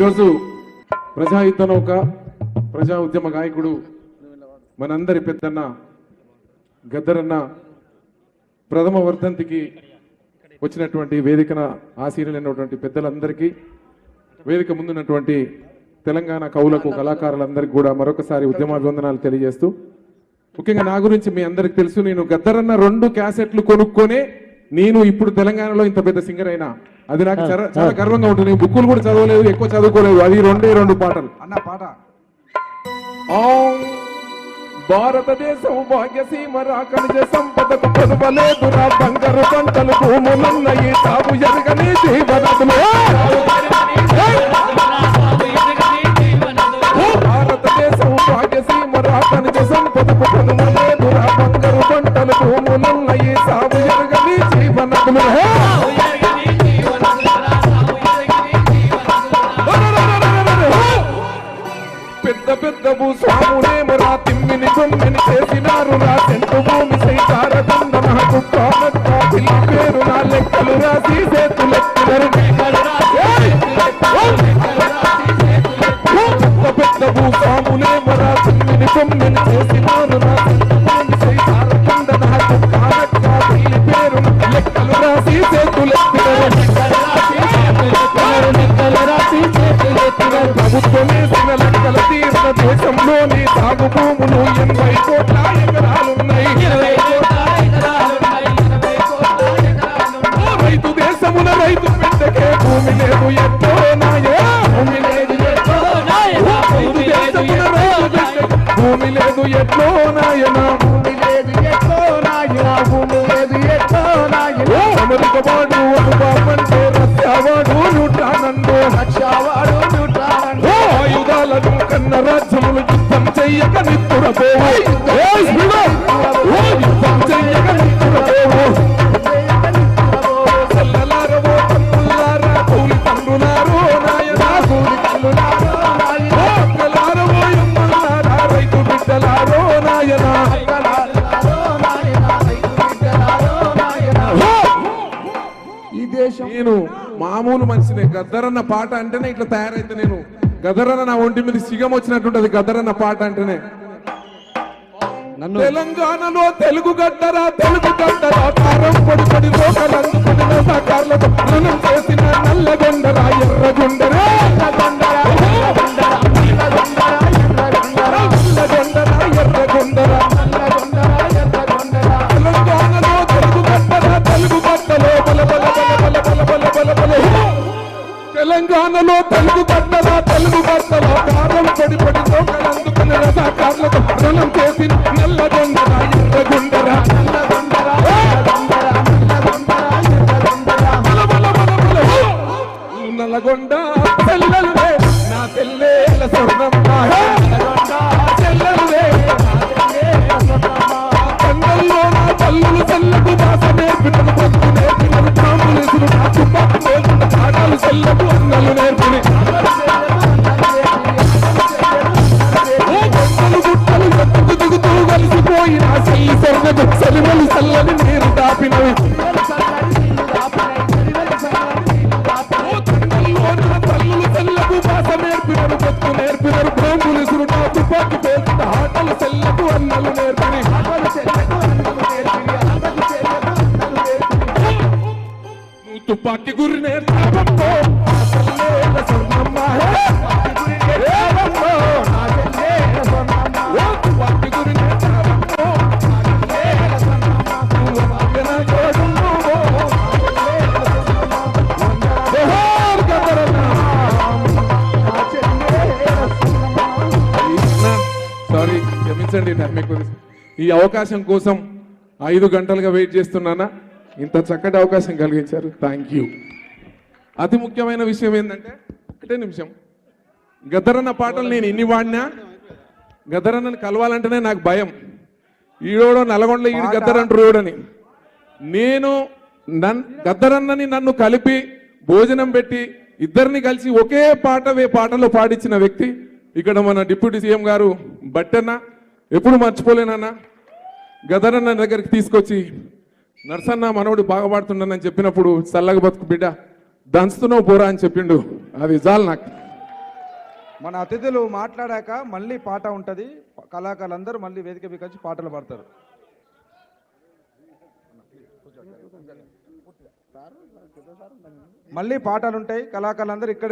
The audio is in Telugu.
ఈరోజు ప్రజాయుద్ధ ఒక ప్రజా ఉద్యమ గాయకుడు మనందరి పెద్దన్న గద్దరన్న ప్రథమ వర్ధంతికి వచ్చినటువంటి వేదికన ఆశీర్లైనటువంటి పెద్దలందరికీ వేదిక ముందున్నటువంటి తెలంగాణ కవులకు కళాకారులందరికీ కూడా మరొకసారి ఉద్యమాభివందనాలు తెలియజేస్తూ ముఖ్యంగా నా గురించి మీ అందరికి తెలుసు నేను గద్దరన్న రెండు క్యాసెట్లు కొనుక్కొనే నేను ఇప్పుడు తెలంగాణలో ఇంత పెద్ద సింగర్ అయినా. అది నాకు చాలా- గర్వంగా ఉంటుంది. నేను బుక్కులు కూడా చదవలేదు ఎక్కువ చదువుకోలేదు. అది రెండే రెండు పాటలు. అన్న పాట. ఆం భారతదేశం భాగ్యసీమ రాకనిజ సంపదకు కొనువలేదు నా బంగారు పంటలు భూములున్నాయి తాము ఎరగని జీవనదులు. భారతదేశం భాగ్యసీమ రాకనిజ సంపదకు కొనువలేదు నా బంగారు పంటలు భూములున్నాయి తాము ఎరగని జీవనదులు. శంభు స్వాముడేమో రా తిమ్మిని తొమ్మిని చేసినారు రా చెంటు భూమి సైతారకుండ మహకు పిల్లి పేరు నా లెక్కలు రాసి చేతులెక్కలు పెద్ద మహకు పేరు నా లెక్కలు రాసి చేతులెక్కలు ప్రభుత్వమే దేశంలోని సాగు భూములు ఎనభై కోట్ల ఎకరాలున్నాయి. రైతు దేశమున రైతు బిడ్డకే భూమి లేదు ఎట్టో నాయే. భూమి లేదు ఎట్టో రైతు దేశమున రైతు బిడ్డకే భూమి లేదు ఎట్లో నాయనా మామూలు మనిషినే. గద్దరన్న పాట అంటేనే ఇట్లా తయారైతే నేను. గద్దరన్న నా ఒంటి మీద సిగం వచ్చినట్టుంటది గద్దరన్న పాట అంటేనే. తెలంగాణలో తెలుగు గడ్డరా తెలుగు గడ్డరా కారం పొడి పొడి చేసిన నల్లగొండరా ఎర్రగొండరా, తెలంగాణలో తెలుగు పట్టలా తెలుగు పట్టలా కారం పడి పడితో కలందుకున్న రసాకారులకు రణం చేసిన నల్ల నల్లగొండ? నా తెల్లే స్వర్ణం చేయి సొన్నది చలిమలి నీరు దాపినవి. చల్లకు భాష నేర్పినరు పొత్తు నేర్పినరు భూములు సురుటా తుపాకి పేర్చిన ఆటలు చెల్లకు అన్నలు గురి నేర్పో స్వర్ణమ్మ టైం ఎక్కువ తీసు- ఈ అవకాశం కోసం ఐదు గంటలుగా వెయిట్ చేస్తున్నానా? ఇంత చక్కటి అవకాశం కలిగించారు. థ్యాంక్ యూ అతి ముఖ్యమైన విషయం ఏంటంటే ఒకటే నిమిషం. గద్దరన్న పాటలు నేను ఎన్ని వాడినా గద్దరన్నని కలవాలంటేనే నాకు భయం. ఈడోడో నల్గొండలో ఈడు గద్దరంటారు ఈడని నేను నన్ గద్దరన్నని నన్ను కలిపి భోజనం పెట్టి ఇద్దరిని కలిసి ఒకే పాట వే పాటలో పాడించిన వ్యక్తి. ఇక్కడ మన డిప్యూటీ సీఎం గారు బట్టన్న ఎప్పుడు మర్చిపోలేనన్నా గదరన్న దగ్గరికి తీసుకొచ్చి నర్సన్న మనవడు బాగా పాడుతున్నానని చెప్పినప్పుడు చల్లగా బతుకు బిడ్డ దంచుతున్నావు పోరా అని చెప్పిండు. అది చాలు నాకు. మన అతిథులు మాట్లాడాక మళ్ళీ పాట ఉంటుంది. కళాకారులందరూ మళ్ళీ వేదిక మీకు వచ్చి పాటలు పాడతారు. మళ్ళీ పాటలు ఉంటాయి. కళాకారులందరూ ఇక్కడే